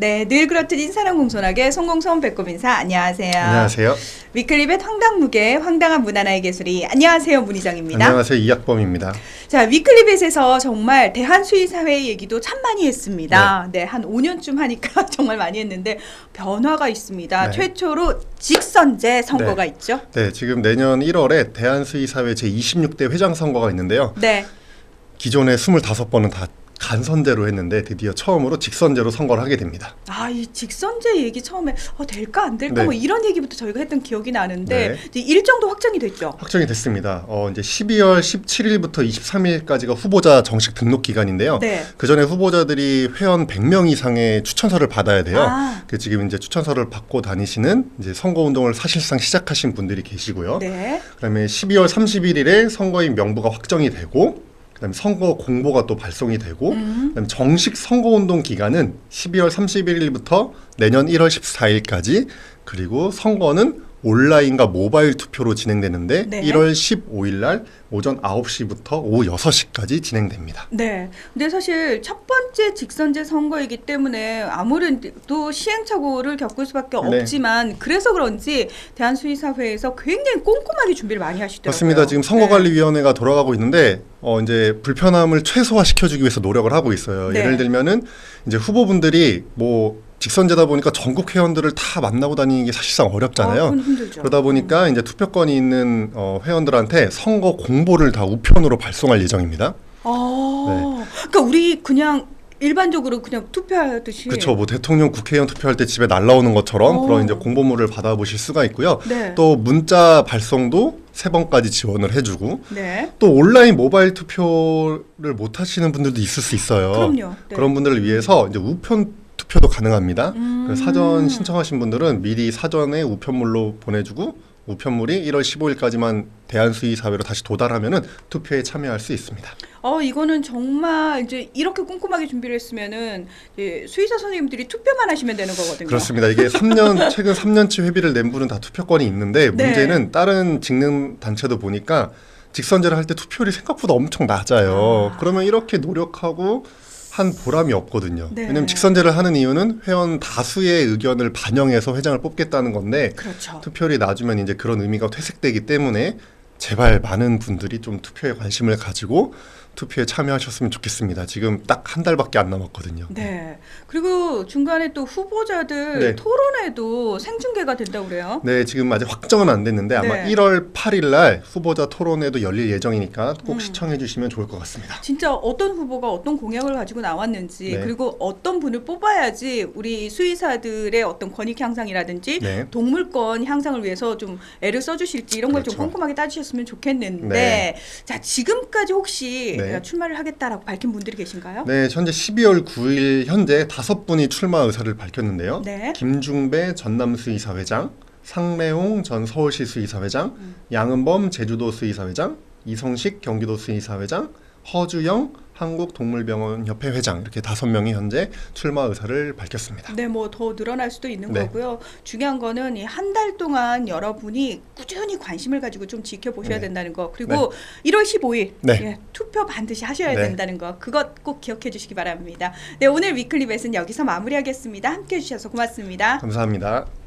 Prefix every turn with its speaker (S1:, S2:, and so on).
S1: 네, 늘 그렇듯 인사는 공손하게 송공손 배꼽 인사 안녕하세요.
S2: 안녕하세요.
S1: 위클리벳 황당무계 황당한 문화나의 개소리 안녕하세요 문희정입니다.
S2: 안녕하세요. 이학범입니다.
S1: 자 위클리벳에서 정말 대한 수의 사회 얘기도 참 많이 했습니다. 네, 한 5년쯤 하니까 정말 많이 했는데 변화가 있습니다.
S2: 네.
S1: 최초로 직선제 선거가
S2: 네.
S1: 있죠.
S2: 네, 지금 내년 1월에 대한 수의 사회 제 26대 회장 선거가 있는데요.
S1: 네,
S2: 기존에 25번은 다 간선제로 했는데 드디어 처음으로 직선제로 선거를 하게 됩니다.
S1: 아 이 직선제 얘기 처음에 어, 될까 안 될까
S2: 네.
S1: 뭐 이런 얘기부터 저희가 했던 기억이 나는데
S2: 네.
S1: 일정도 확정이 됐죠.
S2: 확정이 됐습니다. 어, 이제 12월 17일부터 23일까지가 후보자 정식 등록 기간인데요.
S1: 네.
S2: 그 전에 후보자들이 회원 100명 이상의 추천서를 받아야 돼요.
S1: 아.
S2: 그 지금 이제 추천서를 받고 다니시는 이제 선거 운동을 사실상 시작하신 분들이 계시고요.
S1: 네.
S2: 그다음에 12월 31일에 선거인 명부가 확정이 되고 그다음에 선거 공보가 또 발송이 되고
S1: 음.
S2: 그다음에 정식 선거 운동 기간은 12월 31일부터 내년 1월 14일까지 그리고 선거는 온라인과 모바일 투표로 진행되는데
S1: 네.
S2: 1월 15일 날 오전 9시부터 오후 6시까지 진행됩니다.
S1: 네. 근데 사실 첫 번째 직선제 선거이기 때문에 아무래도 시행착오를 겪을 수밖에
S2: 네.
S1: 없지만 그래서 그런지 대한수의사회에서 굉장히 꼼꼼하게 준비를 많이 하시더라고요.
S2: 맞습니다. 지금
S1: 네.
S2: 선거관리위원회가 돌아가고 있는데 어 이제 불편함을 최소화시켜 주기 위해서 노력을 하고 있어요.
S1: 네.
S2: 예를 들면은 이제 후보분들이 뭐 직선제다 보니까 전국 회원들을 다 만나고 다니는 게 사실상 어렵잖아요.
S1: 아.
S2: 그러다 보니까 이제 투표권이 있는 어, 회원들한테 선거 공보를 다 우편으로 발송할 예정입니다.
S1: 아, 그러니까 우리 그냥 일반적으로 그냥 투표하듯이.
S2: 그렇죠. 뭐 대통령, 국회의원 투표할 때 집에 날라오는 것처럼
S1: 어.
S2: 그런 이제 공보물을 받아보실 수가 있고요.
S1: 네.
S2: 또 문자 발송도 세 번까지 지원을 해주고
S1: 네.
S2: 또 온라인 모바일 투표를 못 하시는 분들도 있을 수 있어요.
S1: 그럼요. 네.
S2: 그런 분들을 위해서 이제 우편 투표도 가능합니다.
S1: 음.
S2: 그래서 사전 신청하신 분들은 미리 사전에 우편물로 보내주고 우편물이 1월 15일까지만 대한수의 사회로 다시 도달하면은 투표에 참여할 수 있습니다.
S1: 어 이거는 정말 이제 이렇게 꼼꼼하게 준비를 했으면은 수의사 선생님들이 투표만 하시면 되는 거거든요.
S2: 그렇습니다. 이게 3년 최근 3년치 회비를 낸 분은 다 투표권이 있는데
S1: 네.
S2: 문제는 다른 직능 단체도 보니까 직선제를 할 때 투표율이 생각보다 엄청 낮아요.
S1: 아.
S2: 그러면 이렇게 노력하고 한 보람이 없거든요.
S1: 네.
S2: 왜냐면 직선제를 하는 이유는 회원 다수의 의견을 반영해서 회장을 뽑겠다는 건데
S1: 그렇죠.
S2: 투표율이 낮으면 이제 그런 의미가 퇴색되기 때문에 제발 많은 분들이 좀 투표에 관심을 가지고 투표에 참여하셨으면 좋겠습니다. 지금 딱 한 달밖에 안 남았거든요.
S1: 네. 그리고 중간에 또 후보자들
S2: 네.
S1: 토론회도 생중계가 된다고 그래요.
S2: 네, 지금 아직 확정은 안 됐는데 아마
S1: 네.
S2: 1월 8일 날 후보자 토론회도 열릴 예정이니까 꼭
S1: 음.
S2: 시청해 주시면 좋을 것 같습니다.
S1: 진짜 어떤 후보가 어떤 공약을 가지고 나왔는지
S2: 네.
S1: 그리고 어떤 분을 뽑아야지 우리 수의사들의 어떤 권익 향상이라든지
S2: 네.
S1: 동물권 향상을 위해서 좀 애를 써 주실지 이런 걸좀
S2: 그렇죠.
S1: 꼼꼼하게 따지셨으면 좋겠는데
S2: 네.
S1: 자 지금까지 혹시
S2: 네.
S1: 내가 출마를 하겠다라고 밝힌 분들이 계신가요?
S2: 네, 현재 12월 9일 현재 다섯 분이 출마 의사를 밝혔는데요.
S1: 네.
S2: 김중배 전남 수의사회장, 상래홍 전 서울시 수의사회장,
S1: 음.
S2: 양은범 제주도 수의사회장, 이성식 경기도 수의사회장, 허주영 한국동물병원 협회 회장 이렇게 다섯 명이 현재 출마 의사를 밝혔습니다.
S1: 네, 뭐 더 늘어날 수도 있는
S2: 네.
S1: 거고요. 중요한 거는 이 한 달 동안 여러분이 꾸준히 관심을 가지고 좀 지켜보셔야
S2: 네.
S1: 된다는 거. 그리고 1월 15일
S2: 네.
S1: 예, 투표 반드시 하셔야
S2: 네.
S1: 된다는 거. 그것 꼭 기억해 주시기 바랍니다. 네, 오늘 위클리 벳은 여기서 마무리하겠습니다. 함께 해 주셔서 고맙습니다.
S2: 감사합니다.